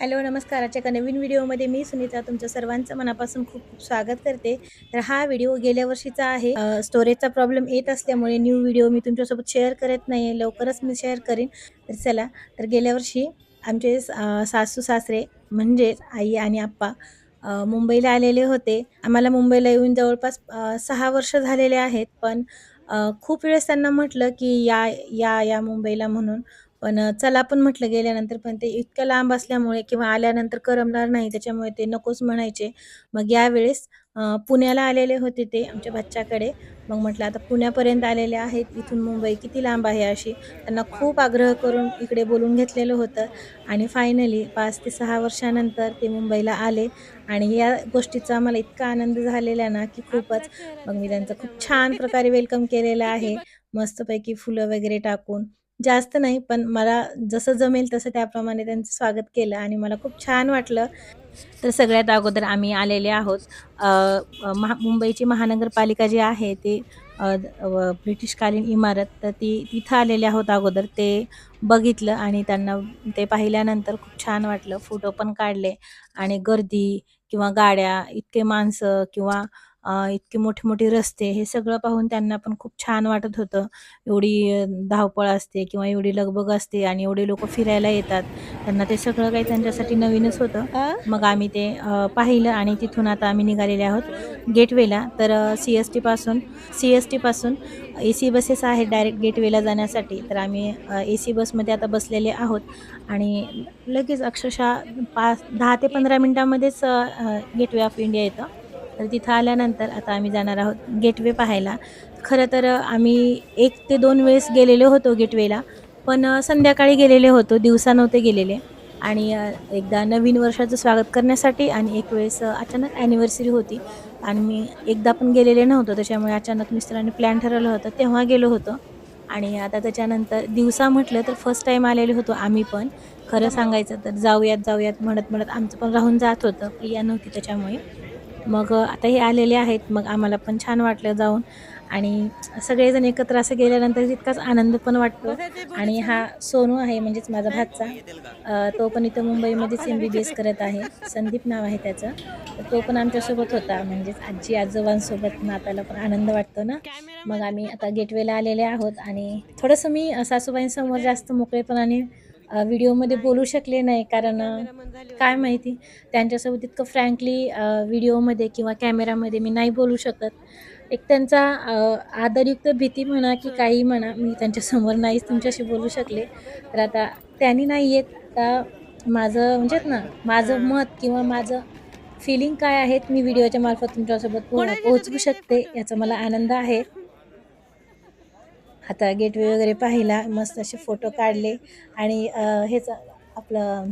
Hello नमस्कार आजच्या एका नवीन व्हिडिओमध्ये मी सुनीता तुमच्या सर्वांचं मनापासून खूप खूप स्वागत करते. तर हा व्हिडिओ गेल्या वर्षीचा आहे. स्टोरेजचा प्रॉब्लेम येत असल्यामुळे न्यू व्हिडिओ मी तुमच्यासोबत शेअर करत नाही लवकरच मी शेअर करीन. तर चला तर गेल्या वर्षी आमचे सासू सासरे म्हणजेच आई आणि आप्पा मुंबईला आलेले होते. आम्हाला मुंबईला येऊन जवळपास सहा वर्ष झालेले आहेत. पण खूप वेळेस त्यांना म्हटलं की या या या मुंबईला म्हणून. पण चला पण म्हटलं गेल्यानंतर पण ते इतकं लांब असल्यामुळे किंवा आल्यानंतर करमणार नाही त्याच्यामुळे ते नकोच म्हणायचे. मग यावेळेस पुण्याला आलेले होते ते आमच्या बच्च्याकडे. मग म्हटलं आता पुण्यापर्यंत आलेले आहेत, इथून मुंबई किती लांब आहे अशी. त्यांना खूप आग्रह करून इकडे बोलून घेतलेलं होतं आणि फायनली पाच ते सहा वर्षानंतर ते मुंबईला आले आणि या गोष्टीचा आम्हाला इतका आनंद झालेला ना, की खूपच. मग मी त्यांचं खूप छान प्रकारे वेलकम केलेलं आहे. मस्तपैकी फुलं वगैरे टाकून. जास्त नाही, पण मला जसं जमेल तसं त्याप्रमाणे त्यांचं स्वागत केलं आणि मला खूप छान वाटलं. तर सगळ्यात अगोदर आम्ही आलेले आहोत महा मुंबईची महानगरपालिका जी आहे ती ब्रिटिशकालीन इमारत तर ती तिथं आलेले आहोत अगोदर. ते बघितलं आणि त्यांना ते पाहिल्यानंतर खूप छान वाटलं. फोटो पण काढले आणि गर्दी किंवा गाड्या, इतके माणसं किंवा इतके मोठे-मोठे रस्ते हे सगळं पाहून त्यांना पण खूप छान वाटत होतं. एवढी धावपळ असते किंवा एवढी लगबग असते आणि एवढे लोकं फिरायला येतात. त्यांना ते सगळं काही त्यांच्यासाठी नवीनच होतं. मग आम्ही ते पाहिलं आणि तिथून आता आम्ही निघालेले आहोत गेटवेला. तर अ, सी-एस-टीपासून सी-एस-टीपासून एसी बसेस आहेत डायरेक्ट गेटवेला जाण्यासाठी. तर आम्ही अ, एसी बसमध्ये आता बसलेले आहोत आणि लगेच अक्षरशः 5 10 ते 15 मिनिटामध्येच गेटवे ऑफ इंडिया येतं. तर तिथं आल्यानंतर आता आम्ही जाणार आहोत गेटवे पाहायला. खरं तर आम्ही एक ते दोन वेळेस गेलेलो होतो गेटवेला. पण संध्याकाळी गेलेले होतो, दिवसा नव्हते गेलेले. आणि एकदा नवीन वर्षाचं स्वागत करण्यासाठी आणि एक वेळेस अचानक ॲनिव्हर्सरी होती आणि मी एकदा पण गेलेले नव्हतो. त्याच्यामुळे अचानक मिस्टरांनी प्लॅन ठरवलं होतं, तेव्हा गेलो होतो. आणि आता त्याच्यानंतर दिवसा म्हटलं तर फर्स्ट टाईम आलेलो होतो आम्ही पण. खरं सांगायचं तर जाऊयात, जाऊयात म्हणत-म्हणत आमचं पण राहून जात होतं. प्रिया नव्हती त्याच्यामुळे. मग आता हे आलेले आहेत. मग आम्हाला पण छान वाटलं जाऊन आणि सगळेजण एकत्र असं गेल्यानंतर तितकाच आनंद पण वाटतो आणि हा सोनू आहे म्हणजेच माझा भाचा. तो पण इथं मुंबईमध्येच एम-बी-बी-एस करत आहे. संदीप नाव आहे त्याचं. तर तो पण आमच्यासोबत होता. म्हणजेच आजी-आजोबांसोबत नाताला पण आनंद वाटतो ना. मग आम्ही आता गेटवेला आलेले आहोत आणि थोडंसं मी सासूबाईंसमोर जास्त मोकळेपणाने व्हिडिओमध्ये बोलू शकले नाही कारण काय माहिती त्यांच्यासोबत इतकं फ्रँकली व्हिडिओमध्ये किंवा कॅमेरामध्ये मी नाही बोलू शकत. एक त्यांचा आदरयुक्त भीती म्हणा की काहीही म्हणा, मी त्यांच्यासमोर नाहीच तुमच्याशी बोलू शकले. तर आता त्यांनी नाही येत. आता माझं म्हणजेच ना, माझं मत किंवा माझं फिलिंग काय आहेत मी व्हिडिओच्या मार्फत तुमच्यासोबत पोहोचवू शकते याचा मला आनंद आहे. आता गेटवे वगैरे पाहिला, मस्त असे फोटो काढले आणि हेच आपलं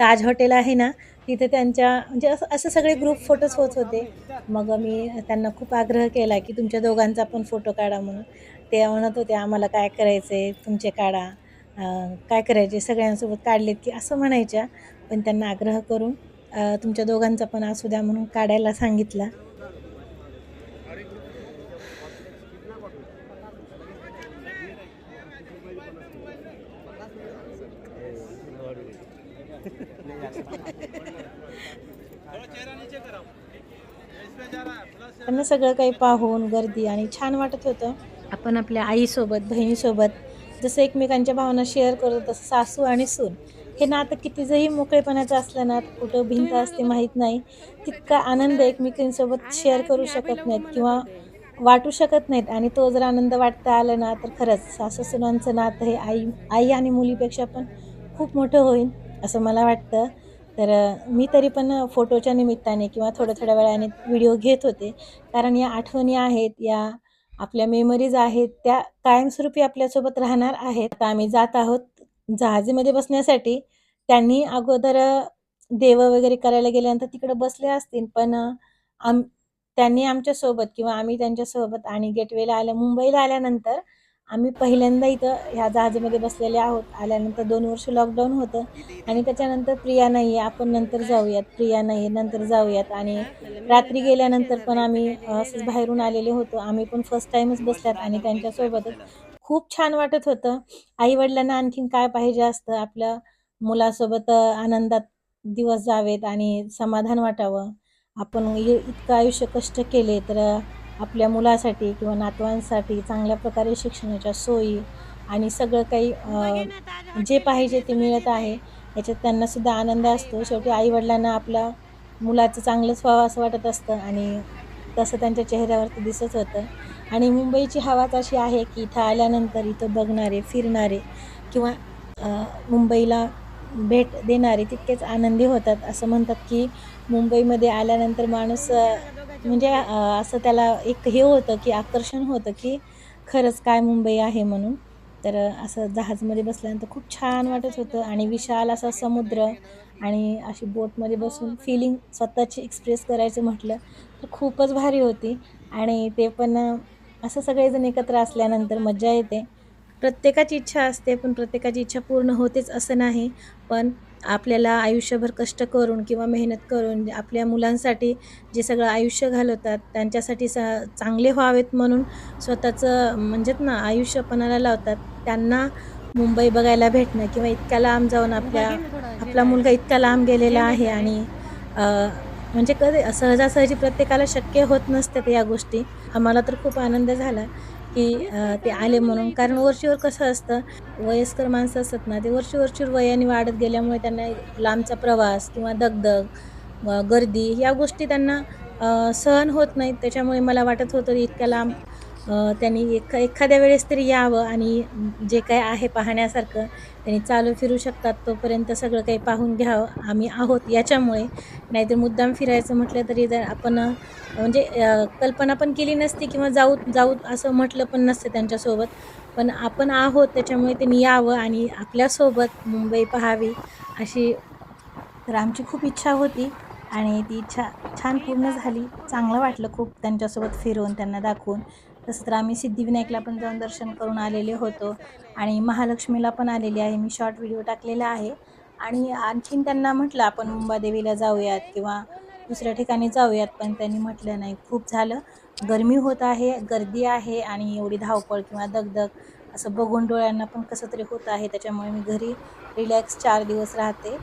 ताज हॉटेल आहे ना, तिथे त्यांच्या म्हणजे असं असं सगळे ग्रुप फोटोज होत होते. मग मी त्यांना खूप आग्रह केला, की तुमच्या दोघांचा पण फोटो काढा म्हणून. ते म्हणत होते, "आम्हाला काय करायचंय, तुमचे काढा. काय करायचे सगळ्यांसोबत काढलेत की" असं म्हणायच्या. पण त्यांना आग्रह करून तुमच्या दोघांचा पण असू द्या म्हणून काढायला सांगितला. त्यांना सगळं काही पाहून गर्दी आणि छान वाटत होतं. आपण आपल्या आईसोबत, बहिणीसोबत जसं एकमेकांच्या भावना शेअर करतो तसं सासू आणि सून हे नातं किती जरी मोकळेपणाचं असलं ना, कुठं भिंत असते माहीत नाही. तितका आनंद एकमेकींसोबत शेअर करू शकत नाहीत किंवा वाटू शकत नाहीत आणि तो जर आनंद वाटता आला ना, तर खरंच सासू-सुनांचं नातं हे आई आई आणि मुलीपेक्षा पण खूप मोठं होईल, असं मला वाटतं. तर मी तरी पण फोटोच्या निमित्ताने किंवा थोड्या-थोड्या वेळाने व्हिडिओ घेत होते. कारण या आठवणी आहेत, या आपल्या मेमरीज आहेत, त्या कायमस्वरूपी आपल्यासोबत राहणार आहेत. आता आम्ही जात आहोत जहाजीमध्ये बसण्यासाठी. त्यांनी अगोदर देव देवं वगैरे करायला गेल्यानंतर तिकडं बसले असतील, पण आम त्यांनी आमच्यासोबत किंवा आम्ही त्यांच्यासोबत आणि गेटवेला आल्या मुंबईला आल्यानंतर आम्ही पहिल्यांदा इथं ह्या जहाजामध्ये बसलेले आहोत. आल्यानंतर दोन वर्ष लॉकडाऊन होतं आणि त्याच्यानंतर प्रिया नाही आहे, आपण नंतर जाऊयात, प्रिया नाही आहे, नंतर जाऊयात आणि रात्री गेल्यानंतर पण आम्ही असंच बाहेरून आलेले होतो. आम्ही पण फर्स्ट टाईमच बसल्यात आणि त्यांच्यासोबतच. खूप छान वाटत होतं. आई-वडिलांना आणखीन काय पाहिजे असतं आपलं मुलासोबत आनंदात दिवस जावेत आणि समाधान वाटावं आपण इतकं आयुष्य कष्ट केले तर आपल्या मुलासाठी किंवा नातवांसाठी चांगल्या प्रकारे शिक्षणाच्या सोयी आणि सगळं काही जे पाहिजे ते मिळत आहे. याच्यात त्यांनासुद्धा आनंद असतो. शेवटी आईवडिलांना आपल्या मुलाचं चांगलंच व्हावं असं वाटत असतं आणि तसं त्यांच्या चेहऱ्यावरती दिसत होतं. आणि मुंबईची हवाच अशी आहे की इथं आल्यानंतर इथं बघणारे फिरणारे किंवा मुंबईला भेट देणारे तितकेच आनंदी होतात. असं म्हणतात की मुंबईमध्ये आल्यानंतर माणूस म्हणजे असं त्याला एक हे होतं की आकर्षण होतं की खरंच काय मुंबई आहे म्हणून. तर असं जहाजमध्ये बसल्यानंतर खूप छान वाटत होतं आणि विशाल असा समुद्र आणि अशी बोटमध्ये बसून फिलिंग स्वतःची एक्सप्रेस करायचं म्हटलं तर खूपच भारी होती. आणि ते पण असं सगळेजण एकत्र असल्यानंतर मज्जा येते. प्रत्येकाची इच्छा असते पण प्रत्येकाची इच्छा पूर्ण होतेच असं नाही. पण आपल्याला आयुष्यभर कष्ट करून किंवा मेहनत करून आपल्या मुलांसाठी जे सगळं आयुष्य घालवतात त्यांच्यासाठी स चांगले व्हावेत म्हणून स्वतःचं म्हणजेत ना आयुष्य पणाला लावतात. त्यांना मुंबई बघायला भेटणं किंवा इतक्या लांब जाऊन आपल्या आपला मुलगा इतका लांब गेलेला आहे आणि म्हणजे कधी सहजासहजी प्रत्येकाला शक्य होत नसतात या गोष्टी. आम्हाला तर खूप आनंद झाला. की ते आले म्हणून. कारण वरचीवर कसं असतं वयस्कर माणसं असतात ना ते वरची वरचीवर वयाने वाढत गेल्यामुळे त्यांना लांबचा प्रवास किंवा दगदग गर्दी या गोष्टी त्यांना सहन होत नाहीत. त्याच्यामुळे मला वाटत होतं इतक्या लांब त्यांनी एखा एखाद्या वेळेस तरी यावं आणि जे काय आहे पाहण्यासारखं त्यांनी चालू फिरू शकतात तोपर्यंत सगळं काही पाहून घ्यावं. आम्ही आहोत याच्यामुळे. नाहीतर मुद्दाम फिरायचं म्हटलं तरी जर आपण म्हणजे कल्पना पण केली नसती किंवा जाऊ जाऊ असं म्हटलं पण नसतं त्यांच्यासोबत. पण आपण आहोत त्याच्यामुळे त्यांनी यावं आणि आपल्यासोबत मुंबई पाहावी अशी तर आमची खूप इच्छा होती आणि ती इच्छा छान पूर्ण झाली. चांगलं वाटलं खूप त्यांच्यासोबत फिरून त्यांना दाखवून. तसं तर आम्ही सिद्धिविनायकला पण जाऊन दर्शन करून आलेले होतो. आणि महालक्ष्मीला पण आलेली आहे. मी शॉर्ट व्हिडिओ टाकलेला आहे. आणि आणखीन त्यांना म्हटलं आपण मुंबादेवीला जाऊयात किंवा दुसऱ्या ठिकाणी जाऊयात. पण त्यांनी म्हटलं नाही. खूप झालं. गरमी होत आहे गर्दी आहे आणि एवढी धावपळ किंवा दगदग असं बघून डोळ्यांना पण कसं तरी होत आहे. त्याच्यामुळे मी घरी रिलॅक्स चार दिवस राहते.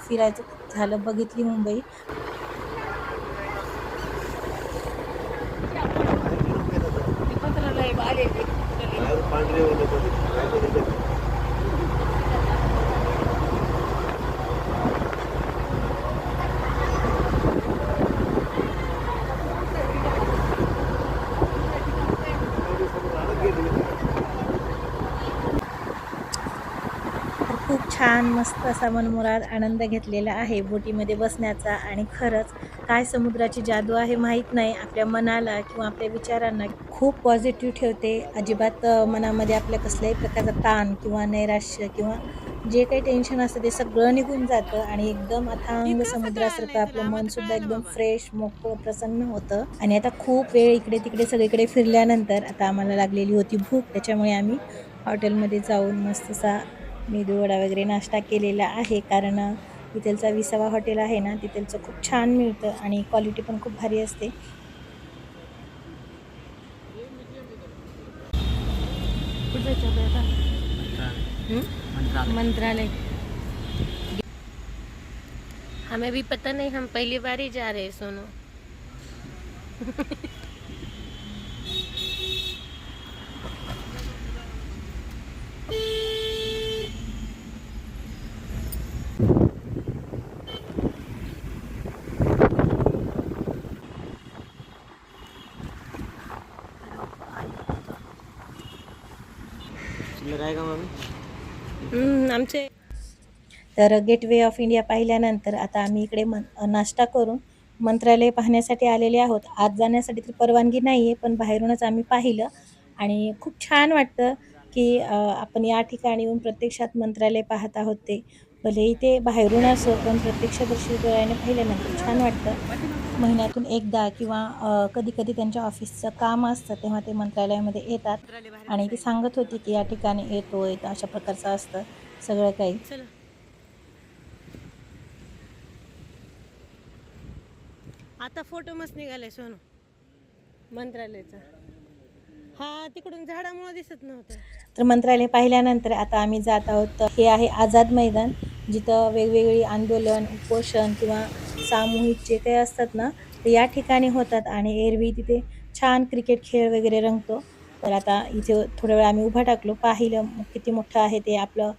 फिरायचं खूप झालं बघितली मुंबई. खूप छान मस्त असा मनमुराद आनंद घेतलेला आहे बोटीमध्ये बसण्याचा. आणि खरंच काय समुद्राची जादू आहे माहीत नाही. आपल्या मनाला किंवा आपल्या विचारांना खूप पॉझिटिव्ह ठेवते. अजिबात मनामध्ये आपल्या कसल्याही प्रकारचा ताण किंवा नैराश्य किंवा जे काही टेन्शन असतं ते सगळं निघून जातं आणि एकदम अथांग समुद्रासारखं आपलं मनसुद्धा एकदम फ्रेश मोकळं प्रसन्न होतं. आणि आता खूप वेळ इकडे तिकडे सगळीकडे फिरल्यानंतर आता आम्हाला लागलेली होती भूक त्याच्यामुळे आम्ही हॉटेलमध्ये जाऊन मस्तसा मेदूवडा वगैरे नाश्ता केलेला आहे. कारण तिथलचा विसावा हॉटेल आहे ना तिथलचं खूप छान मिळतं आणि क्वालिटी पण खूप भारी असते. मंत्रालय हमें भी पता नहीं हम पहली बार ही जा रहे हैं सोनू। आमचे. तर गेटवे ऑफ इंडिया पाहिल्यानंतर आता आम्ही इकडे मन नाश्ता करून मंत्रालय पाहण्यासाठी आलेले आहोत. आत जाण्यासाठी तर परवानगी नाही आहे पण बाहेरूनच आम्ही पाहिलं आणि खूप छान वाटतं की आपण या ठिकाणी येऊन प्रत्यक्षात मंत्रालय पाहत आहोत ते. भलेही ते बाहेरून असो पण प्रत्यक्षदर्शी डोळ्याने पाहिल्यानंतर छान वाटतं. महिन्यातून एकदा किंवा कधी कधी त्यांच्या ऑफिसचं काम असतं तेव्हा ते मंत्रालयामध्ये येतात. आणि ती सांगत होती की या ठिकाणी येतो येतं अशा प्रकारचं असतं. सगळं काही. चलो. आता फोटो मस्त निघालाय सोनू. मंत्रालयाचा. हा तिकडून झाडामुळे दिसत नव्हतं. तर मंत्रालय पाहिल्यानंतर आता आम्ही जात आहोत हे आहे आझाद मैदान जिथं वेगवेगळी आंदोलन उपोषण किंवा सामूहिक जे काही असतात ना ते या ठिकाणी होतात आणि एरवी तिथे छान क्रिकेट खेळ वगैरे रंगतो. तर आता इथे थोड्या वेळ आम्ही उभा टाकलो. पाहिलं किती मोठं आहे ते आपलं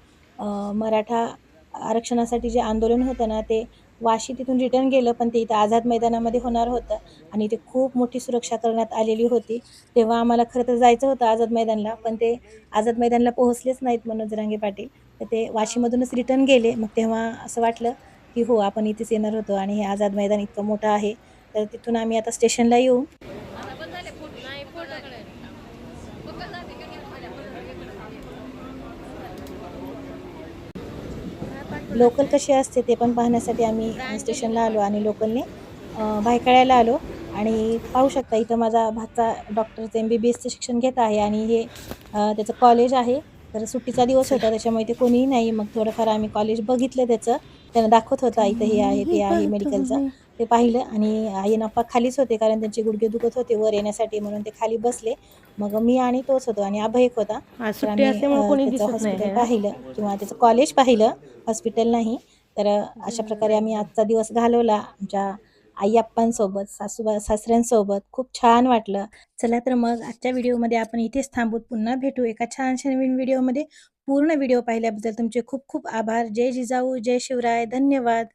मराठा आरक्षणासाठी जे आंदोलन होतं ना ते वाशी तिथून रिटर्न गेलं पण ते इथं आझाद मैदानामध्ये होणार होतं आणि ते खूप मोठी सुरक्षा करण्यात आलेली होती. तेव्हा आम्हाला खरं तर जायचं होतं आझाद मैदानला पण ते आझाद मैदानला पोहोचलेच नाहीत मनोज रांगे पाटील. तर ते वाशीमधूनच रिटर्न गेले. मग तेव्हा असं वाटलं की हो आपण इथेच येणार होतो आणि हे आझाद मैदान इतकं मोठं आहे. तर तिथून आम्ही आता स्टेशनला येऊ. लोकल कशी असते ते पण पाहण्यासाठी आम्ही स्टेशनला आलो आणि लोकलने भायखळ्याला आलो. आणि पाहू शकता इथं माझा भाचा डॉक्टरचं एम बी बी एसचं शिक्षण घेत आहे आणि हे त्याचं कॉलेज आहे. तर सुट्टीचा दिवस होता त्याच्यामुळे ते कोणीही नाही. मग थोडंफार आम्ही कॉलेज बघितलं त्याचं. त्यांना दाखवत होता इथं हे आहे ते आहे मेडिकलचं ते पाहिलं आणि आई नफा खालीच होते कारण त्यांचे गुडघे दुखत होते वर येण्यासाठी म्हणून ते खाली बसले. मग मी आणि तोच होतो आणि आभा एक होता. हॉस्पिटल पाहिलं किंवा त्याचं कॉलेज पाहिलं हॉस्पिटल नाही. तर अशा प्रकारे आम्ही आजचा दिवस घालवला. आमच्या आई आप्पांसोबत सासूबा सासऱ्यांसोबत खूप छान वाटलं. चला तर मग आजच्या व्हिडिओमध्ये आपण इथेच थांबूत. पुन्हा भेटू एका छानशा नवीन व्हिडिओमध्ये. पूर्ण व्हिडिओ पाहिल्याबद्दल तुमचे खूप खूप आभार. जय जिजाऊ जय शिवराय. धन्यवाद.